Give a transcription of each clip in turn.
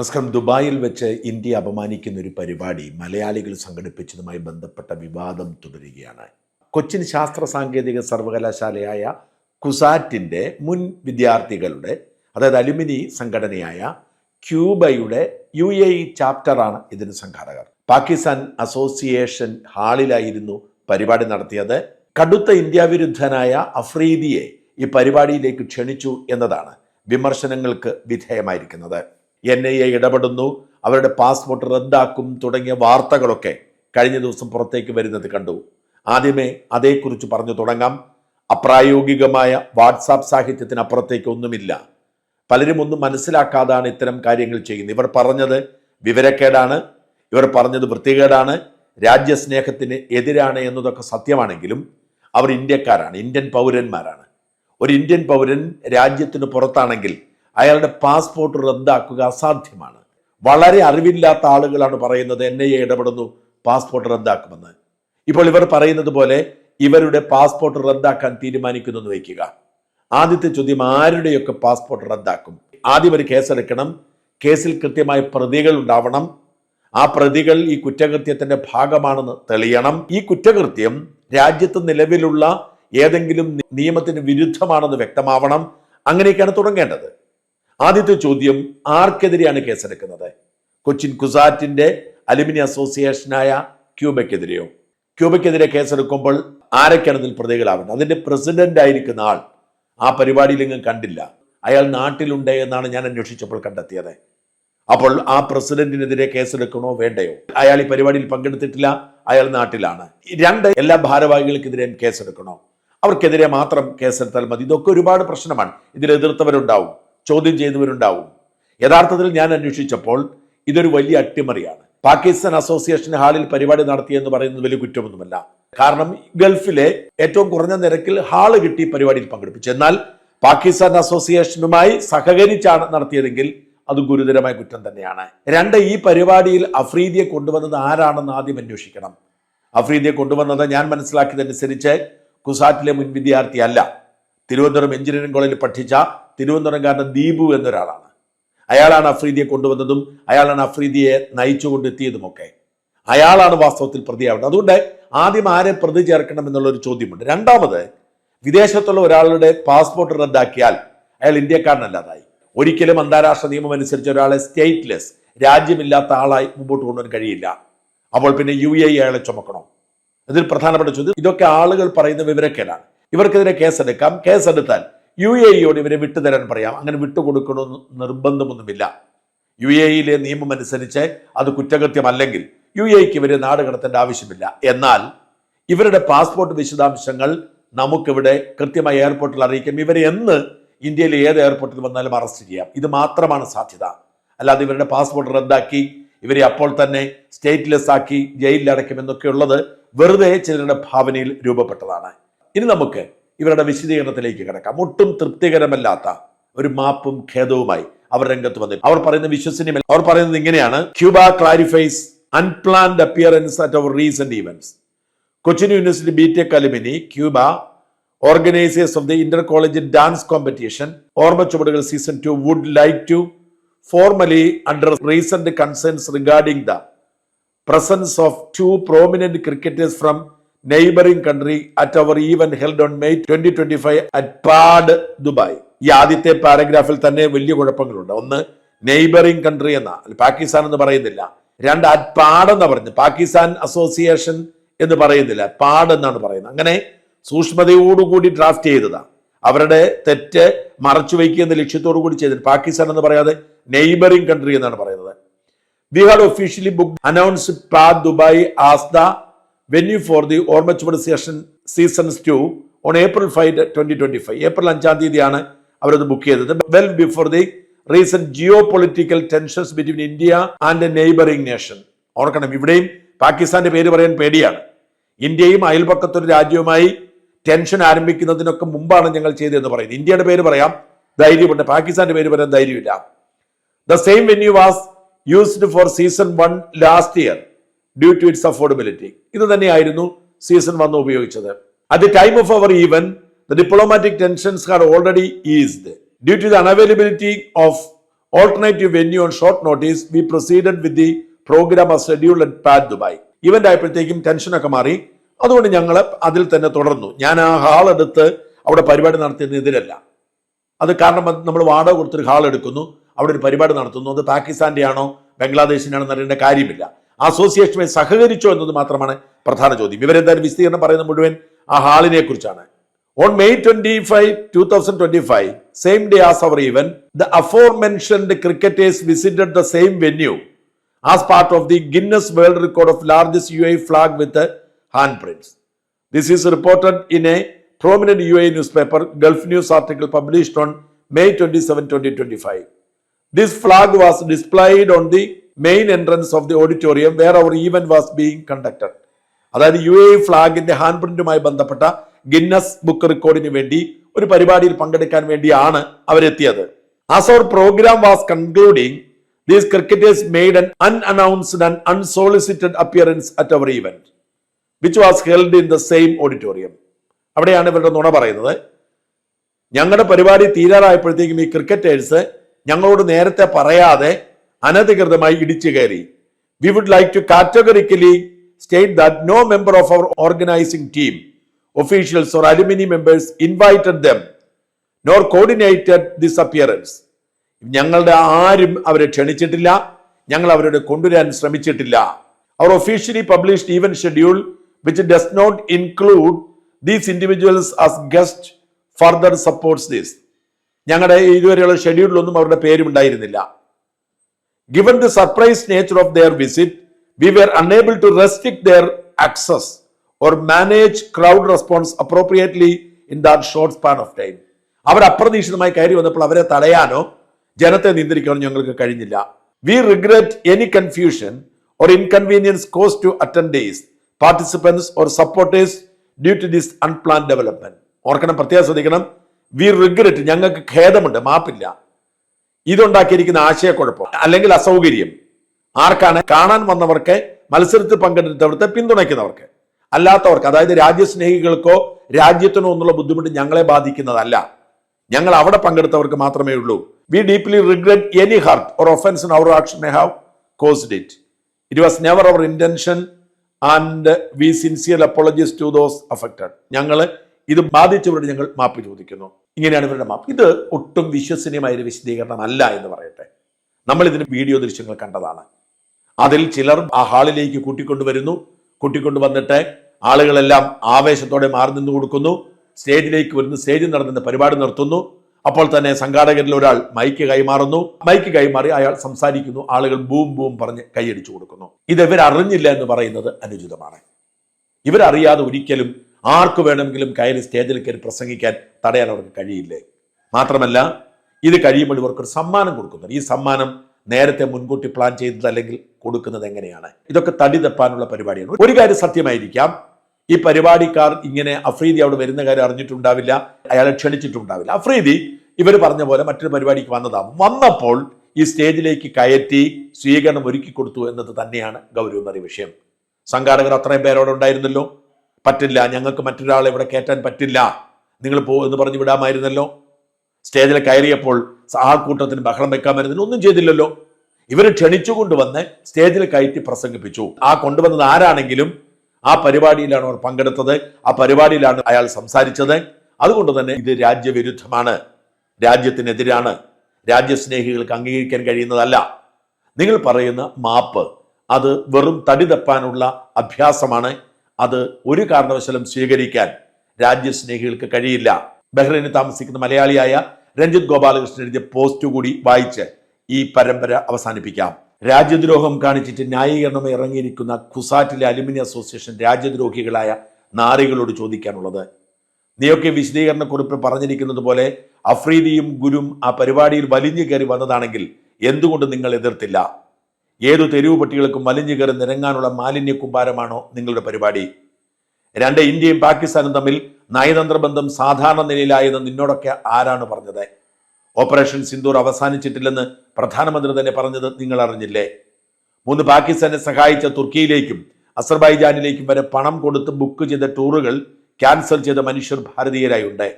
നമസ്കാരം ദുബായിൽ വെച്ച് ഇന്ത്യ അപമാനിക്കുന്ന ഒരു പരിപാടി മലയാളികൾ സംഘടിപ്പിച്ചതുമായി ബന്ധപ്പെട്ട വിവാദം തുടരുകയാണ്. കൊച്ചിൻ ശാസ്ത്ര സാങ്കേതിക സർവകലാശാലയായ കുസാറ്റിന്റെ മുൻ വിദ്യാർത്ഥികളുടെ അതായത് അലുമിനി സംഘടനയായ ക്യൂബയുടെ യു എ ഇ ചാപ്റ്ററാണ് ഇതിന് സംഘാടകർ. പാകിസ്ഥാൻ അസോസിയേഷൻ ഹാളിലായിരുന്നു പരിപാടി നടത്തിയത്. കടുത്ത ഇന്ത്യ വിരുദ്ധനായ അഫ്രീദിയെ ഈ പരിപാടിയിലേക്ക് ക്ഷണിച്ചു എന്നതാണ് വിമർശനങ്ങൾക്ക് വിധേയമായിരിക്കുന്നത്. എൻ ഐ എ ഇടപെടുന്നു. അവരുടെ പാസ്പോർട്ട് റദ്ദാക്കും തുടങ്ങിയ വാർത്തകളൊക്കെ കഴിഞ്ഞ ദിവസം പുറത്തേക്ക് വരുന്നത് കണ്ടു. ആദ്യമേ അതേക്കുറിച്ച് പറഞ്ഞു തുടങ്ങാം. അപ്രായോഗികമായ വാട്സാപ്പ് സാഹിത്യത്തിനപ്പുറത്തേക്ക് ഒന്നുമില്ല. പലരും ഒന്നും മനസ്സിലാക്കാതാണ് ഇത്തരം കാര്യങ്ങൾ ചെയ്യുന്നത്. ഇവർ പറഞ്ഞത് വിവരക്കേടാണ്. ഇവർ പറഞ്ഞത് വൃത്തികേടാണ്. രാജ്യസ്നേഹത്തിന് എതിരാണ് എന്നതൊക്കെ സത്യമാണെങ്കിലും അവർ ഇന്ത്യക്കാരാണ്. ഇന്ത്യൻ പൗരന്മാരാണ്. ഒരു ഇന്ത്യൻ പൗരൻ രാജ്യത്തിന് പുറത്താണെങ്കിൽ അയാളുടെ പാസ്പോർട്ട് റദ്ദാക്കുക അസാധ്യമാണ്. വളരെ അറിവില്ലാത്ത ആളുകളാണ് പറയുന്നത് എൻ ഐ എ ഇടപെടുന്നു പാസ്പോർട്ട് റദ്ദാക്കുമെന്ന്. ഇപ്പോൾ ഇവർ പറയുന്നത് പോലെ ഇവരുടെ പാസ്പോർട്ട് റദ്ദാക്കാൻ തീരുമാനിക്കുന്നു എന്ന് വയ്ക്കുക. ആദ്യത്തെ ചോദ്യം ആരുടെയൊക്കെ പാസ്പോർട്ട് റദ്ദാക്കും? ആദ്യം ഒരു കേസെടുക്കണം. കേസിൽ കൃത്യമായ പ്രതികൾ ഉണ്ടാവണം. ആ പ്രതികൾ ഈ കുറ്റകൃത്യത്തിന്റെ ഭാഗമാണെന്ന് തെളിയണം. ഈ കുറ്റകൃത്യം രാജ്യത്ത് നിലവിലുള്ള ഏതെങ്കിലും നിയമത്തിന് വിരുദ്ധമാണെന്ന് വ്യക്തമാവണം. അങ്ങനെയൊക്കെയാണ് തുടങ്ങേണ്ടത്. ആദ്യത്തെ ചോദ്യം ആർക്കെതിരെയാണ് കേസെടുക്കുന്നത്? കൊച്ചിൻ കുസാറ്റിന്റെ അലുമിനി അസോസിയേഷനായ ക്യൂബയ്ക്കെതിരെയോ ക്യൂബയ്ക്കെതിരെ കേസെടുക്കുമ്പോൾ ആരൊക്കെയാണ് ഇതിൽ പ്രതികളാവുന്നത്? അതിന്റെ പ്രസിഡന്റ് ആയിരിക്കുന്ന ആൾ ആ പരിപാടിയിൽ എങ്ങും കണ്ടില്ല. അയാൾ നാട്ടിലുണ്ട് എന്നാണ് ഞാൻ അന്വേഷിച്ചപ്പോൾ കണ്ടെത്തിയത്. അപ്പോൾ ആ പ്രസിഡന്റിനെതിരെ കേസെടുക്കണോ വേണ്ടയോ? അയാൾ ഈ പരിപാടിയിൽ പങ്കെടുത്തിട്ടില്ല അയാൾ നാട്ടിലാണ്. രണ്ട് എല്ലാ ഭാരവാഹികൾക്കെതിരെയും കേസെടുക്കണോ? അവർക്കെതിരെ മാത്രം കേസെടുത്താൽ മതി. ഇതൊക്കെ ഒരുപാട് പ്രശ്നമാണ്. ഇതിൽ എതിർത്തവരുണ്ടാവും. ചോദ്യം ചെയ്തവരുണ്ടാവും. യഥാർത്ഥത്തിൽ ഞാൻ അന്വേഷിച്ചപ്പോൾ ഇതൊരു വലിയ അട്ടിമറിയാണ്. പാകിസ്ഥാൻ അസോസിയേഷൻ ഹാളിൽ പരിപാടി നടത്തിയെന്ന് പറയുന്നത് വലിയ കുറ്റമൊന്നുമല്ല. കാരണം ഗൾഫിലെ ഏറ്റവും കുറഞ്ഞ നിരക്കിൽ ഹാൾ കിട്ടി പരിപാടിയിൽ പങ്കെടുപ്പിച്ചു. എന്നാൽ പാകിസ്ഥാൻ അസോസിയേഷനുമായി സഹകരിച്ചാണ് നടത്തിയതെങ്കിൽ അത് ഗുരുതരമായ കുറ്റം തന്നെയാണ്. രണ്ട് ഈ പരിപാടിയിൽ അഫ്രീദിയെ കൊണ്ടുവന്നത് ആരാണെന്ന് ആദ്യം അന്വേഷിക്കണം. അഫ്രീദിയെ കൊണ്ടുവന്നത് ഞാൻ മനസ്സിലാക്കിയതനുസരിച്ച് കുസാറ്റിലെ മുൻ വിദ്യാർത്ഥിയല്ല. തിരുവനന്തപുരം എഞ്ചിനീയറിംഗ് കോളേജിൽ പഠിച്ച തിരുവനന്തപുരംകാരൻ ദീപു എന്നൊരാളാണ്. അയാളാണ് അഫ്രീദിയെ കൊണ്ടുവന്നതും അയാളാണ് അഫ്രീദിയെ നയിച്ചുകൊണ്ടെത്തിയതുമൊക്കെ. അയാളാണ് വാസ്തവത്തിൽ പ്രതിയാവേണ്ടത്. അതുകൊണ്ട് ആദ്യം ആരെ പ്രതി ചേർക്കണം എന്നുള്ള ഒരു ചോദ്യമുണ്ട്. രണ്ടാമത് വിദേശത്തുള്ള ഒരാളുടെ പാസ്പോർട്ട് റദ്ദാക്കിയാൽ അയാൾ ഇന്ത്യക്കാരനല്ലാതായി. ഒരിക്കലും അന്താരാഷ്ട്ര നിയമം അനുസരിച്ച് ഒരാളെ സ്റ്റേറ്റ്ലെസ് രാജ്യമില്ലാത്ത ആളായി മുമ്പോട്ട് കൊണ്ടുവരാൻ കഴിയില്ല. അപ്പോൾ പിന്നെ യു എ അയാളെ ചുമക്കണോ? ഇതിൽ പ്രധാനപ്പെട്ട ചോദ്യം. ഇതൊക്കെ ആളുകൾ പറയുന്ന വിവരക്കേടാണ്. ഇവർക്കെതിരെ കേസെടുക്കാം. കേസെടുത്താൽ യു എ ഇയോട് ഇവരെ വിട്ടുതരാൻ പറയാം. അങ്ങനെ വിട്ടുകൊടുക്കണമെന്ന് നിർബന്ധമൊന്നുമില്ല. യു എ ഇയിലെ നിയമം അനുസരിച്ച് അത് കുറ്റകൃത്യമല്ലെങ്കിൽ യു എക്ക് ഇവരെ നാട് കടത്തേണ്ട ആവശ്യമില്ല. എന്നാൽ ഇവരുടെ പാസ്പോർട്ട് വിശദാംശങ്ങൾ നമുക്കിവിടെ കൃത്യമായി എയർപോർട്ടിൽ അറിയിക്കാം. ഇവരെ എന്ന് ഇന്ത്യയിലെ ഏത് എയർപോർട്ടിൽ വന്നാലും അറസ്റ്റ് ചെയ്യാം. ഇത് മാത്രമാണ് സാധ്യത. അല്ലാതെ ഇവരുടെ പാസ്പോർട്ട് റദ്ദാക്കി ഇവരെ അപ്പോൾ തന്നെ സ്റ്റേറ്റ്ലെസ് ആക്കി ജയിലിൽ എന്നൊക്കെ ഉള്ളത് വെറുതെ ചിലരുടെ ഭാവനയിൽ രൂപപ്പെട്ടതാണ്. ഇനി നമുക്ക് ഇവരുടെ വിശദീകരണത്തിലേക്ക് കിടക്കാം. ഒട്ടും തൃപ്തികരമല്ലാത്ത ഒരു മാപ്പും ഖേദവുമായി അവർ രംഗത്ത് വന്നു അവർ പറയുന്ന വിശ്വസനീയമല്ല. അവർ പറയുന്നത് ഇങ്ങനെയാണ്. CUBA clarifies unplanned appearance at our recent events Cochin university B tech alumni CUBA organizers of the inter college dance competition Ormma Chuvadukal season two would like to formally under recent concerns regarding the presence of two prominent cricketers prominent cricketers from neighboring country at our event held on May 2025 at PAD, Dubai ഈ ആദ്യത്തെ പാരഗ്രാഫിൽ തന്നെ വലിയ കുഴപ്പങ്ങളുണ്ട്. ഒന്ന് neighbouring country എന്ന പാകിസ്ഥാൻ എന്ന് പറയുന്നില്ല. രണ്ട് at pad എന്ന് പറഞ്ഞു പാകിസ്ഥാൻ അസോസിയേഷൻ എന്ന് പറയുന്നില്ല. പാഡ് എന്നാണ് പറയുന്നത്. അങ്ങനെ സൂക്ഷ്മതയോടുകൂടി ഡ്രാഫ്റ്റ് ചെയ്തതാ. അവരുടെ തെറ്റ് മറച്ചു വയ്ക്കുക എന്ന ലക്ഷ്യത്തോടു കൂടി ചെയ്തത് പാകിസ്ഥാൻ എന്ന് പറയാതെ നെയ്ബറിംഗ് കൺട്രി എന്നാണ് പറയുന്നത്. we had officially book announce PAD Dubai as the venue for the Ormmachuvadu session seasons two on April five twenty twenty five April അഞ്ചാം തീയതിയാണ് അവരത് ബുക്ക് ചെയ്തത്. Well before the recent geopolitical tensions between India and neighbouring nation ഓർക്കണം ഇവിടെയും പാകിസ്ഥാന്റെ പേര് പറയാൻ പേടിയാണ്. ഇന്ത്യയും അയൽപക്കത്തൊരു രാജ്യവുമായി ടെൻഷൻ ആരംഭിക്കുന്നതിനൊക്കെ മുമ്പാണ് ഞങ്ങൾ ചെയ്തതെന്ന് പറയുന്നത്. ഇന്ത്യയുടെ പേര് പറയാം ധൈര്യമുണ്ട്. പാകിസ്ഥാന്റെ പേര് പറയാൻ ധൈര്യമില്ല. The same venue was used for season one last year. Due to its affordability ഇത് തന്നെയായിരുന്നു സീസൺ വന്ന് ഉപയോഗിച്ചത്. At the time of our even the diplomatic tensions had already eased due to the unavailability of alternative venue on short notice we proceeded with the program as scheduled at PAD Dubai event ആയപ്പോഴത്തേക്കും ടെൻഷനൊക്കെ മാറി. അതുകൊണ്ട് ഞങ്ങൾ അതിൽ തന്നെ തുടർന്നു. ഞാൻ ആ ഹാൾ എടുത്ത് അവിടെ പരിപാടി നടത്തിയതിനെതിരല്ല അത് കാരണം നമ്മൾ വാടക കൊടുത്തൊരു ഹാൾ എടുക്കുന്നു. അവിടെ ഒരു പരിപാടി നടത്തുന്നു. അത് പാകിസ്ഥാന്റെ ആണോ ബംഗ്ലാദേശിന്റെ ആണോ എന്നറിയേണ്ട കാര്യമില്ല. അസോസിയേഷനുമായി സഹകരിച്ചോ എന്നത് മാത്രമാണ് പ്രധാന ചോദ്യം ഇവരെന്തായാലും വിശദീകരണം പറയുന്ന മുഴുവൻ ആ ഹാളിനെ കുറിച്ചാണ് On May 25, 2025, same day as our event, the aforementioned cricketers visited the same venue as part of the Guinness World Record of largest UAE flag with the handprints. This is reported in a prominent UAE newspaper, Gulf News article published on May 27, 2025. This flag was displayed on the main entrance of the auditorium where our event was being conducted. അതായത് U A ഫ്ലാഗിന്റെ hand പ്രിന്റുമായി ബന്ധപ്പെട്ട Guinness book റെക്കോർഡിന് വേണ്ടി ഒരു പരിപാടിയിൽ പങ്കെടുക്കാൻ വേണ്ടിയാണ് അവരെത്തിയത്. As our program was concluding these cricketers made an unannounced and unsolicited appearance at our event which was held in the same auditorium അവിടെയാണ് ഇവരുടെ നുണ പറയുന്നത്. ഞങ്ങളുടെ പരിപാടി തീരാറായപ്പോഴത്തേക്കും ഈ ക്രിക്കറ്റേഴ്സ് ഞങ്ങളോട് നേരത്തെ പറയാതെ അനധികൃതമായി ഇടിച്ചു കയറി. We would like to categorically state that no member of our organizing team officials or alumni members invited them nor coordinated this appearance ഞങ്ങളുടെ ആരും അവരെ ക്ഷണിച്ചിട്ടില്ല. ഞങ്ങൾ അവരുടെ കൊണ്ടുവരാൻ ശ്രമിച്ചിട്ടില്ല. അവർ officially published even schedule which does not include these individuals as guest further supports these ഞങ്ങളുടെ ഇതുവരെയുള്ള ഷെഡ്യൂളിലൊന്നും അവരുടെ പേരും ഉണ്ടായിരുന്നില്ല. Given the surprise nature of their visit, we were unable to restrict their access or manage crowd response appropriately in that short span of time. അവർ അപ്രതീക്ഷിതമായി കയറി വന്നപ്പോൾ അവരെ തടയാനോ ജനത്തെ നിയന്ത്രിക്കാനോ ഞങ്ങൾക്ക് കഴിഞ്ഞില്ല. We regret any confusion or inconvenience cause to attenders participants or supporters due to this unplanned development ഓർക്കണം പ്രത്യേകം ശ്രദ്ധിക്കണം. വി റിഗ്രറ്റ് ഞങ്ങൾക്ക് ഖേദമുണ്ട് മാപ്പില്ല. ഇതുണ്ടാക്കിയിരിക്കുന്ന ആശയക്കുഴപ്പം അല്ലെങ്കിൽ അസൗകര്യം. ആർക്കാണ്? കാണാൻ വന്നവർക്ക് മത്സരത്തിൽ പങ്കെടുത്തവർക്ക് പിന്തുണയ്ക്കുന്നവർക്ക്. അല്ലാത്തവർക്ക് അതായത് രാജ്യസ്നേഹികൾക്കോ രാജ്യത്തിനോ എന്നുള്ള ബുദ്ധിമുട്ട് ഞങ്ങളെ ബാധിക്കുന്നതല്ല. ഞങ്ങൾ അവിടെ പങ്കെടുത്തവർക്ക് മാത്രമേ ഉള്ളൂ. We deeply regret any hurt or offence in our action have caused it it was never our intention and we sincere apologies to those affected ഞങ്ങൾ ഇത് ബാധിച്ചവരോട് ഞങ്ങൾ മാപ്പ് ചോദിക്കുന്നു. ഇങ്ങനെയാണ് ഇവരുടെ മാപ്പ്. ഇത് ഒട്ടും വിശ്വസനീയമായ ഒരു വിശദീകരണമല്ല എന്ന് പറയട്ടെ. നമ്മൾ ഇതിന് വീഡിയോ ദൃശ്യങ്ങൾ കണ്ടതാണ്. അതിൽ ചിലർ ആ ഹാളിലേക്ക് കൂട്ടിക്കൊണ്ടുവരുന്നു. കൂട്ടിക്കൊണ്ടുവന്നിട്ട് ആളുകളെല്ലാം ആവേശത്തോടെ മാറി നിന്ന് കൊടുക്കുന്നു. സ്റ്റേജിലേക്ക് വരുന്നു. സ്റ്റേജിൽ നടത്തുന്ന പരിപാടി നിർത്തുന്നു. അപ്പോൾ തന്നെ സംഘാടകരിൽ ഒരാൾ മൈക്ക് കൈമാറുന്നു. മൈക്ക് കൈമാറി അയാൾ സംസാരിക്കുന്നു. ആളുകൾ ബൂം ബൂം പറഞ്ഞ് കൈയടിച്ചു കൊടുക്കുന്നു. ഇത് ഇവരറിഞ്ഞില്ല എന്ന് പറയുന്നത് അനുചിതമാണ്. ഇവരറിയാതെ ഒരിക്കലും ആർക്ക് വേണമെങ്കിലും കയറി സ്റ്റേജിൽ കയറി പ്രസംഗിക്കാൻ തടയാൻ അവർക്ക് കഴിയില്ലേ? മാത്രമല്ല ഇത് കഴിയുമ്പോൾ ഇവർക്കൊരു സമ്മാനം കൊടുക്കുന്നുണ്ട്. ഈ സമ്മാനം നേരത്തെ മുൻകൂട്ടി പ്ലാൻ ചെയ്തത് അല്ലെങ്കിൽ കൊടുക്കുന്നത് എങ്ങനെയാണ്? ഇതൊക്കെ തടി തപ്പാനുള്ള പരിപാടിയാണ്. ഒരു കാര്യം സത്യമായിരിക്കാം. ഈ പരിപാടിക്കാർ ഇങ്ങനെ അഫ്രീദി അവിടെ വരുന്ന കാര്യം അറിഞ്ഞിട്ടുണ്ടാവില്ല അയാളെ ക്ഷണിച്ചിട്ടുണ്ടാവില്ല. അഫ്രീദി ഇവർ പറഞ്ഞ പോലെ മറ്റൊരു പരിപാടിക്ക് വന്നതാവും വന്നപ്പോൾ ഈ സ്റ്റേജിലേക്ക് കയറ്റി സ്വീകരണം ഒരുക്കി കൊടുത്തു എന്നത് തന്നെയാണ് ഗൗരവമേറിയ വിഷയം. സംഘാടകർ അത്രയും പേരോടെ ഉണ്ടായിരുന്നല്ലോ. പറ്റില്ല ഞങ്ങൾക്ക് മറ്റൊരാളെ ഇവിടെ കയറ്റാൻ പറ്റില്ല. നിങ്ങൾ പോ എന്ന് പറഞ്ഞ് വിടാമായിരുന്നല്ലോ. സ്റ്റേജിൽ കയറിയപ്പോൾ ആ കൂട്ടത്തിന് ബഹളം വെക്കാമായിരുന്നില്ല. ഒന്നും ചെയ്തില്ലല്ലോ. ഇവർ ക്ഷണിച്ചു കൊണ്ടുവന്ന് സ്റ്റേജിൽ കയറ്റി പ്രസംഗിപ്പിച്ചു. ആ കൊണ്ടുവന്നത് ആരാണെങ്കിലും ആ പരിപാടിയിലാണ് അവർ പങ്കെടുത്തത്. ആ പരിപാടിയിലാണ് അയാൾ സംസാരിച്ചത്. അതുകൊണ്ട് തന്നെ ഇത് രാജ്യവിരുദ്ധമാണ്. രാജ്യത്തിനെതിരാണ്. രാജ്യസ്നേഹികൾക്ക് അംഗീകരിക്കാൻ കഴിയുന്നതല്ല. നിങ്ങൾ പറയുന്ന മാപ്പ് അത് വെറും തടി തപ്പാനുള്ള അഭ്യാസമാണ്. അത് ഒരു കാരണവശാലും സ്വീകരിക്കാൻ രാജ്യസ്നേഹികൾക്ക് കഴിയില്ല. ബഹ്റൈനിൽ താമസിക്കുന്ന മലയാളിയായ രഞ്ജിത് ഗോപാലകൃഷ്ണൻ എഴുതിയ പോസ്റ്റ് കൂടി വായിച്ച് ഈ പരമ്പര അവസാനിപ്പിക്കാം. രാജ്യദ്രോഹം കാണിച്ചിട്ട് ന്യായീകരണം ഇറങ്ങിയിരിക്കുന്ന ഖുസാറ്റിലെ അലുമിനിയം അസോസിയേഷൻ രാജ്യദ്രോഹികളായ നാറികളോട് ചോദിക്കാനുള്ളത്. നീയൊക്കെ വിശദീകരണ കുറിപ്പ് പറഞ്ഞിരിക്കുന്നത് പോലെ അഫ്രീദിയും ഗുരും ആ പരിപാടിയിൽ വലിഞ്ഞു കയറി വന്നതാണെങ്കിൽ എന്തുകൊണ്ട് നിങ്ങൾ എതിർത്തില്ല? ഏതു തെരുവ് പട്ടികൾക്കും വലിഞ്ഞു കയറി നിരങ്ങാനുള്ള മാലിന്യ കുമ്പാരമാണോ നിങ്ങളുടെ പരിപാടി? രണ്ട് ഇന്ത്യയും പാകിസ്ഥാനും തമ്മിൽ നയതന്ത്ര ബന്ധം സാധാരണ നിലയിലായെന്ന് നിന്നോടൊക്കെ ആരാണ് പറഞ്ഞത്? ഓപ്പറേഷൻ സിന്ദൂർ അവസാനിച്ചിട്ടില്ലെന്ന് പ്രധാനമന്ത്രി തന്നെ പറഞ്ഞത് നിങ്ങൾ അറിഞ്ഞില്ലേ? മൂന്ന് പാകിസ്ഥാനെ സഹായിച്ച തുർക്കിയിലേക്കും അസർബൈജാനിലേക്കും വരെ പണം കൊടുത്ത് ബുക്ക് ചെയ്ത ടൂറുകൾ ക്യാൻസൽ ചെയ്ത മനുഷ്യർ ഭാരതീയരായി ഉണ്ട്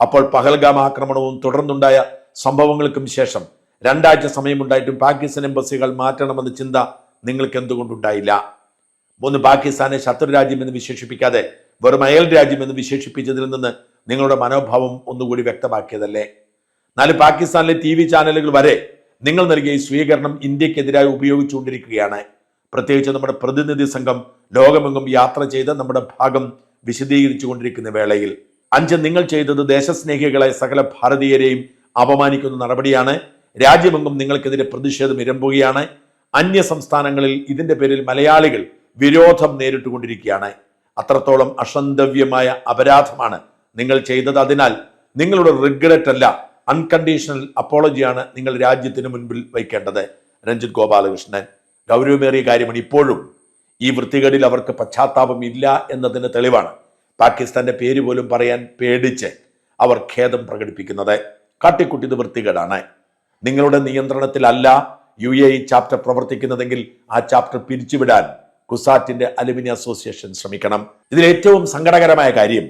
അപ്പോൾ പഹൽഗാം ആക്രമണവും തുടർന്നുണ്ടായ സംഭവങ്ങൾക്കും ശേഷം രണ്ടാഴ്ച സമയമുണ്ടായിട്ടും പാകിസ്ഥാൻ എംബസികൾ മാറ്റണമെന്ന ചിന്ത നിങ്ങൾക്ക് എന്തുകൊണ്ടുണ്ടായില്ല മൂന്ന് പാകിസ്ഥാനെ ശത്രു രാജ്യമെന്ന് വിശേഷിപ്പിക്കാതെ വെറും അയൽ രാജ്യമെന്ന് വിശേഷിപ്പിച്ചതിൽ നിന്ന് നിങ്ങളുടെ മനോഭാവം ഒന്നുകൂടി വ്യക്തമാക്കിയതല്ലേ? നാല് പാകിസ്ഥാനിലെ ടി വി ചാനലുകൾ വരെ നിങ്ങൾ നൽകിയ ഈ സ്വീകരണം ഇന്ത്യക്കെതിരായി ഉപയോഗിച്ചുകൊണ്ടിരിക്കുകയാണ്. പ്രത്യേകിച്ച് നമ്മുടെ പ്രതിനിധി സംഘം ലോകമെങ്ങും യാത്ര ചെയ്ത് നമ്മുടെ ഭാഗം വിശദീകരിച്ചു കൊണ്ടിരിക്കുന്ന വേളയിൽ. അഞ്ച് നിങ്ങൾ ചെയ്തത് ദേശസ്നേഹികളെ സകല ഭാരതീയരെയും അപമാനിക്കുന്ന നടപടിയാണ്. രാജ്യമെങ്ങും നിങ്ങൾക്കെതിരെ പ്രതിഷേധം ഇരമ്പുകയാണ്. അന്യ സംസ്ഥാനങ്ങളിൽ ഇതിന്റെ പേരിൽ മലയാളികൾ വിരോധം നേരിട്ടുകൊണ്ടിരിക്കുകയാണ്. അത്രത്തോളം അസന്തവ്യമായ അപരാധമാണ് നിങ്ങൾ ചെയ്തത്. അതിനാൽ നിങ്ങളുടെ റിഗ്രറ്റ് അല്ല അൺകണ്ടീഷണൽ അപ്പോളജിയാണ് നിങ്ങൾ രാജ്യത്തിന് മുൻപിൽ വയ്ക്കേണ്ടത്. രഞ്ജിത് ഗോപാലകൃഷ്ണൻ ഗൗരവമേറിയ കാര്യമാണ്. ഇപ്പോഴും ഈ വൃത്തികേടിൽ അവർക്ക് പശ്ചാത്താപം ഇല്ല എന്നതിന് തെളിവാണ് പാകിസ്ഥാന്റെ പേര് പോലും പറയാൻ പേടിച്ച് അവർ ഖേദം പ്രകടിപ്പിക്കുന്നത്. കാട്ടിക്കുട്ടിത് വൃത്തികേടാണ്. നിങ്ങളുടെ നിയന്ത്രണത്തിലല്ല യു എ ചാപ്റ്റർ പ്രവർത്തിക്കുന്നതെങ്കിൽ ആ ചാപ്റ്റർ പിരിച്ചുവിടാൻ കുസാറ്റിന്റെ അലുമിനി അസോസിയേഷൻ ശ്രമിക്കണം. ഇതിൽ ഏറ്റവും സങ്കടകരമായ കാര്യം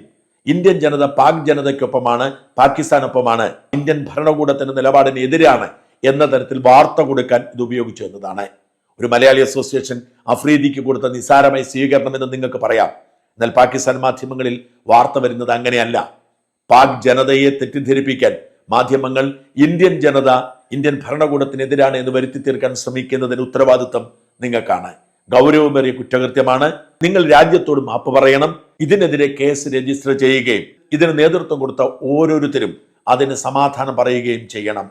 ഇന്ത്യൻ ജനത പാക് ജനതയ്ക്കൊപ്പമാണ് പാകിസ്ഥാനൊപ്പമാണ് ഇന്ത്യൻ ഭരണകൂടത്തിന്റെ നിലപാടിന് എതിരാണ് എന്ന തരത്തിൽ വാർത്ത കൊടുക്കാൻ ഇത് ഉപയോഗിച്ചു എന്നതാണ്. ഒരു മലയാളി അസോസിയേഷൻ അഫ്രീദിക്ക് കൊടുത്ത നിസാരമായ സ്വീകരണം എന്ന് നിങ്ങൾക്ക് പറയാം. എന്നാൽ പാകിസ്ഥാൻ മാധ്യമങ്ങളിൽ വാർത്ത വരുന്നത് അങ്ങനെയല്ല. പാക് ജനതയെ തെറ്റിദ്ധരിപ്പിക്കാൻ മാധ്യമങ്ങൾ ഇന്ത്യൻ ജനത ഇന്ത്യൻ ഭരണകൂടത്തിനെതിരാണ് എന്ന് വരുത്തി തീർക്കാൻ ശ്രമിക്കുന്നതിന് ഉത്തരവാദിത്വം നിങ്ങൾക്കാണ്. ഗൗരവമേറിയ കുറ്റകൃത്യമാണ്. നിങ്ങൾ രാജ്യത്തോട് മാപ്പ് പറയണം. ഇതിനെതിരെ കേസ് രജിസ്റ്റർ ചെയ്യുകയും ഇതിന് നേതൃത്വം കൊടുത്ത ഓരോരുത്തരും അതിന് സമാധാനം പറയുകയും ചെയ്യണം.